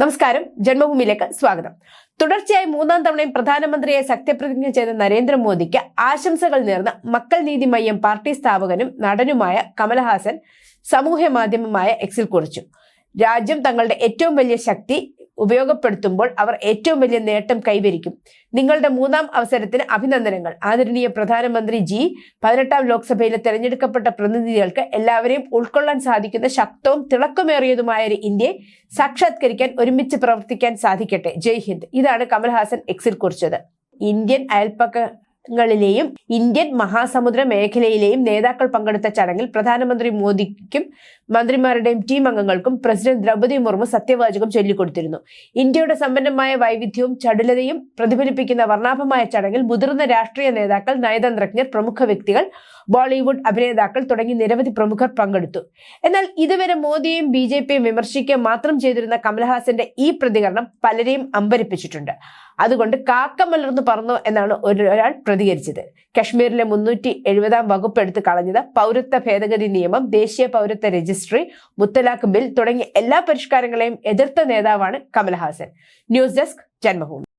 നമസ്കാരം. ജന്മഭൂമിയിലേക്ക് സ്വാഗതം. തുടർച്ചയായി മൂന്നാം തവണയും പ്രധാനമന്ത്രിയെ സത്യപ്രതിജ്ഞ ചെയ്ത നരേന്ദ്രമോദിക്ക് ആശംസകൾ നേർന്ന മക്കൾ നീതി മയ്യം പാർട്ടി സ്ഥാപകനും നടനുമായ കമൽഹാസൻ സമൂഹ മാധ്യമമായ എക്സിൽ കുറിച്ചു. രാജ്യം തങ്ങളുടെ ഏറ്റവും വലിയ ശക്തി ഉപയോഗപ്പെടുത്തുമ്പോൾ അവർ ഏറ്റവും വലിയ നേട്ടം കൈവരിക്കും. നിങ്ങളുടെ മൂന്നാം അവസരത്തിന് അഭിനന്ദനങ്ങൾ. ആദരണീയ പ്രധാനമന്ത്രി ജി പതിനെട്ടാം ലോക്സഭയിലെ തെരഞ്ഞെടുക്കപ്പെട്ട പ്രതിനിധികൾക്ക് എല്ലാവരെയും ഉൾക്കൊള്ളാൻ സാധിക്കുന്ന ശക്തവും തിളക്കമേറിയതുമായ ഒരു ഇന്ത്യയെ സാക്ഷാത്കരിക്കാൻ ഒരുമിച്ച് പ്രവർത്തിക്കാൻ സാധിക്കട്ടെ. ജയ് ഹിന്ദ്. ഇതാണ് കമൽഹാസൻ എക്സിൽ കുറിച്ചത്. ഇന്ത്യൻ അയൽപ്പക്ക ങ്ങളിലെയും ഇന്ത്യൻ മഹാസമുദ്ര മേഖലയിലെയും നേതാക്കൾ പങ്കെടുത്ത ചടങ്ങിൽ പ്രധാനമന്ത്രി മോദിക്കും മന്ത്രിമാരുടെയും ടീം അംഗങ്ങൾക്കും പ്രസിഡന്റ് ദ്രൗപദി മുർമു സത്യവാചകം ചൊല്ലിക്കൊടുത്തിരുന്നു. ഇന്ത്യയുടെ സമ്പന്നമായ വൈവിധ്യവും ചടുലതയും പ്രതിഫലിപ്പിക്കുന്ന വർണാഭമായ ചടങ്ങിൽ മുതിർന്ന രാഷ്ട്രീയ നേതാക്കൾ നയതന്ത്രജ്ഞർ പ്രമുഖ വ്യക്തികൾ ബോളിവുഡ് അഭിനേതാക്കൾ തുടങ്ങി നിരവധി പ്രമുഖർ പങ്കെടുത്തു. എന്നാൽ ഇതുവരെ മോദിയെയും ബി ജെ പിയും വിമർശിക്കുക മാത്രം ചെയ്തിരുന്ന കമൽഹാസന്റെ ഈ പ്രതികരണം പലരെയും അമ്പരിപ്പിച്ചിട്ടുണ്ട്. അതുകൊണ്ട് കാക്ക മലർന്നു പറന്നു എന്നാണ് ഒരാൾ പ്രതികരിച്ചത്. കശ്മീരിലെ മുന്നൂറ്റി എഴുപതാം വകുപ്പ് എടുത്ത് കളഞ്ഞത് പൗരത്വ ഭേദഗതി നിയമം ദേശീയ പൗരത്വ രജിസ്ട്രി മുത്തലാഖ് ബിൽ തുടങ്ങിയ എല്ലാ പരിഷ്കാരങ്ങളെയും എതിർത്ത നേതാവാണ് കമൽഹാസൻ. News desk Janmabhumi.